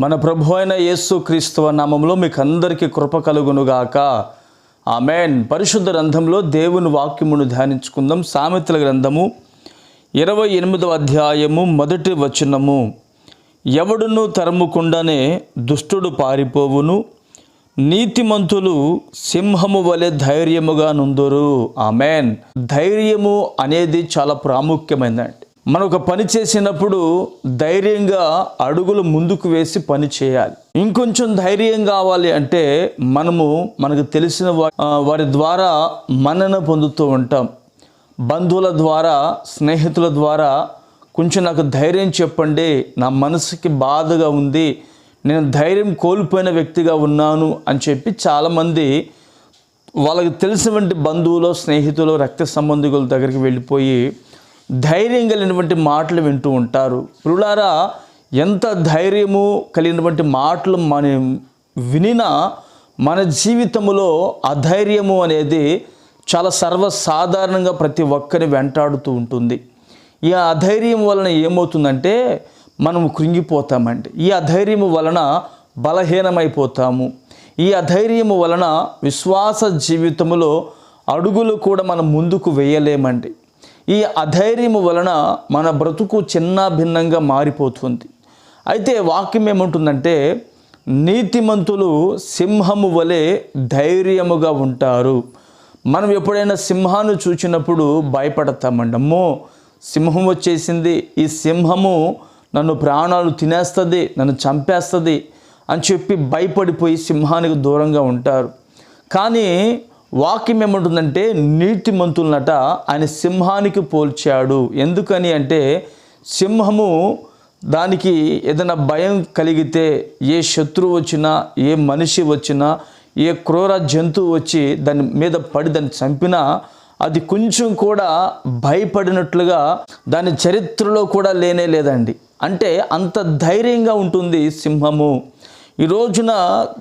మన ప్రభు అయిన యేసు క్రీస్తువ నామంలో మీకు అందరికీ కృప కలుగునుగాక. ఆమెన్. పరిశుద్ధ గ్రంథంలో దేవుని వాక్యమును ధ్యానించుకుందాం. సామెతల గ్రంథము ఇరవై ఎనిమిదవ అధ్యాయము మొదటి వచనము. ఎవడును తరముకుండానే దుష్టుడు పారిపోవును. నీతిమంతులు సింహము వలె ధైర్యముగా నుందురు. ఆమెన్. ధైర్యము అనేది చాలా ప్రాముఖ్యమైనది. మనం ఒక పని చేసినప్పుడు ధైర్యంగా అడుగులు ముందుకు వేసి పని చేయాలి. ఇంకొంచెం ధైర్యం కావాలి అంటే మనము మనకు తెలిసిన వారి ద్వారా మన్నన పొందుతూ ఉంటాం. బంధువుల ద్వారా స్నేహితుల ద్వారా కొంచెం నాకు ధైర్యం చెప్పండి నా మనసుకి బాధగా ఉంది నేను ధైర్యం కోల్పోయిన వ్యక్తిగా ఉన్నాను అని చెప్పి చాలామంది వాళ్ళకి తెలిసినటువంటి బంధువులు స్నేహితులు రక్త సంబంధికుల దగ్గరికి వెళ్ళిపోయి ధైర్యం కలిగినటువంటి మాటలు వింటూ ఉంటారు. పురులారా ఎంత ధైర్యము కలిగినటువంటి మాటలు మనం వినినా మన జీవితంలో అధైర్యము అనేది చాలా సర్వసాధారణంగా ప్రతి ఒక్కరి వెంటాడుతూ ఉంటుంది. ఈ అధైర్యం వలన ఏమవుతుందంటే మనం కృంగిపోతామండి. ఈ అధైర్యం వలన బలహీనమైపోతాము. ఈ అధైర్యము వలన విశ్వాస జీవితంలో అడుగులు కూడా మనం ముందుకు వేయలేమండి. ఈ అధైర్యము వలన మన బ్రతుకు చిన్న భిన్నంగా మారిపోతుంది. అయితే వాక్యం ఏముంటుందంటే నీతిమంతులు సింహము వలె ధైర్యముగా ఉంటారు. మనం ఎప్పుడైనా సింహాన్ని చూసినప్పుడు భయపడతామండి అమ్మో సింహం వచ్చేసింది ఈ సింహము నన్ను ప్రాణాలు తినేస్తుంది నన్ను చంపేస్తుంది అని చెప్పి భయపడిపోయి సింహానికి దూరంగా ఉంటారు. కానీ వాక్యం ఏమంటుందంటే నీతిమంతులనట ఆయన సింహానికి పోల్చాడు. ఎందుకని అంటే సింహము దానికి ఏదైనా భయం కలిగితే ఏ శత్రువు వచ్చినా ఏ మనిషి వచ్చినా ఏ క్రూర జంతువు వచ్చి దాని మీద పడి దాన్ని చంపినా అది కొంచెం కూడా భయపడినట్లుగా దాని చరిత్రలో కూడా లేనే లేదండి. అంటే అంత ధైర్యంగా ఉంటుంది సింహము. ఈ రోజున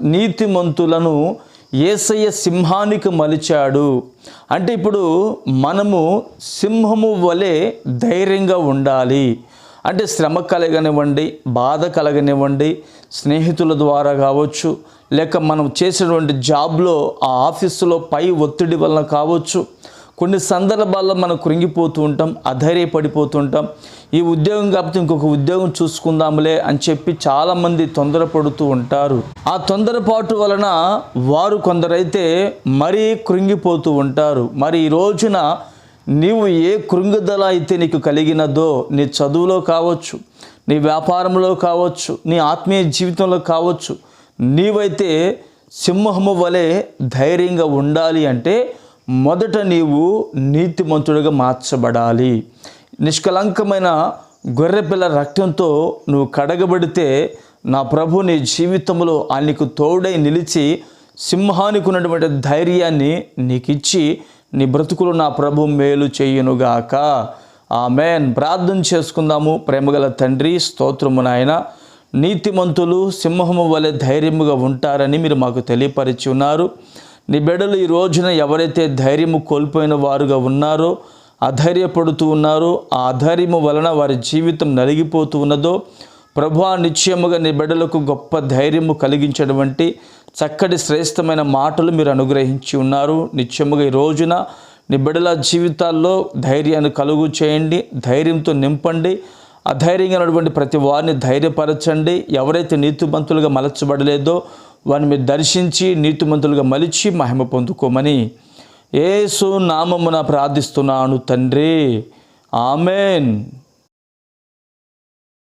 నీతిమంతులను ఏసయ్య సింహానికి మలిచాడు. అంటే ఇప్పుడు మనము సింహము వలె ధైర్యంగా ఉండాలి. అంటే శ్రమ కలగనివ్వండి బాధ కలగనివ్వండి స్నేహితుల ద్వారా కావచ్చు లేక మనం చేసినటువంటి జాబ్లో ఆ ఆఫీసులో పై ఒత్తిడి వలన కావచ్చు కొన్ని సందర్భాల్లో మనం కృంగిపోతూ ఉంటాం అధైర్యపడిపోతుంటాం. ఈ ఉద్యోగం కాకపోతే ఇంకొక ఉద్యోగం చూసుకుందాములే అని చెప్పి చాలామంది తొందరపడుతూ ఉంటారు. ఆ తొందరపాటు వలన వారు కొందరైతే మరీ కృంగిపోతూ ఉంటారు. మరి ఈ రోజున నీవు ఏ కృంగుదల అయితే నీకు కలిగినదో నీ చదువులో కావచ్చు నీ వ్యాపారంలో కావచ్చు నీ ఆత్మీయ జీవితంలో కావచ్చు నీవైతే సింహము వలె ధైర్యంగా ఉండాలి అంటే మొదట నీవు నీతిమంతుడిగా మార్చబడాలి. నిష్కలంకమైన గొర్రెపిల్ల రక్తంతో నువ్వు కడగబడితే నా ప్రభు నీ జీవితంలో ఆయనకు తోడై నిలిచి సింహానికి ఉన్నటువంటి ధైర్యాన్ని నీకు ఇచ్చి నీ బ్రతుకులు నా ప్రభు మేలు చేయునుగాక. ఆమెన్. ప్రార్థన చేసుకుందాము. ప్రేమగల తండ్రి స్తోత్రము నాయన. నీతిమంతులు సింహము వలె ధైర్యముగా ఉంటారని మీరు మాకు తెలియపరిచి ఉన్నారు. నీ బిడ్డలు ఈ రోజున ఎవరైతే ధైర్యము కోల్పోయిన వారుగా ఉన్నారో అధైర్యపడుతూ ఉన్నారో ఆ అధైర్యము వలన వారి జీవితం నలిగిపోతూ ఉన్నదో ప్రభు నిశ్చయముగా నీ బిడ్డలకు గొప్ప ధైర్యము కలిగించినటువంటి చక్కటి శ్రేష్టమైన మాటలు మీరు అనుగ్రహించి ఉన్నారు. నిత్యముగా ఈ రోజున నీ బిడ్డల జీవితాల్లో ధైర్యాన్ని కలుగు చేయండి ధైర్యంతో నింపండి అధైర్యంగా ఉన్నటువంటి ప్రతి వారిని ధైర్యపరచండి. ఎవరైతే నీతిమంతులుగా మలచబడలేదో వారిని మీరు దర్శించి నీతిమంతులుగా మలిచి మహిమ పొందుకోమని ఏసు నామమున ప్రార్థిస్తున్నాను తండ్రి. ఆమెన్.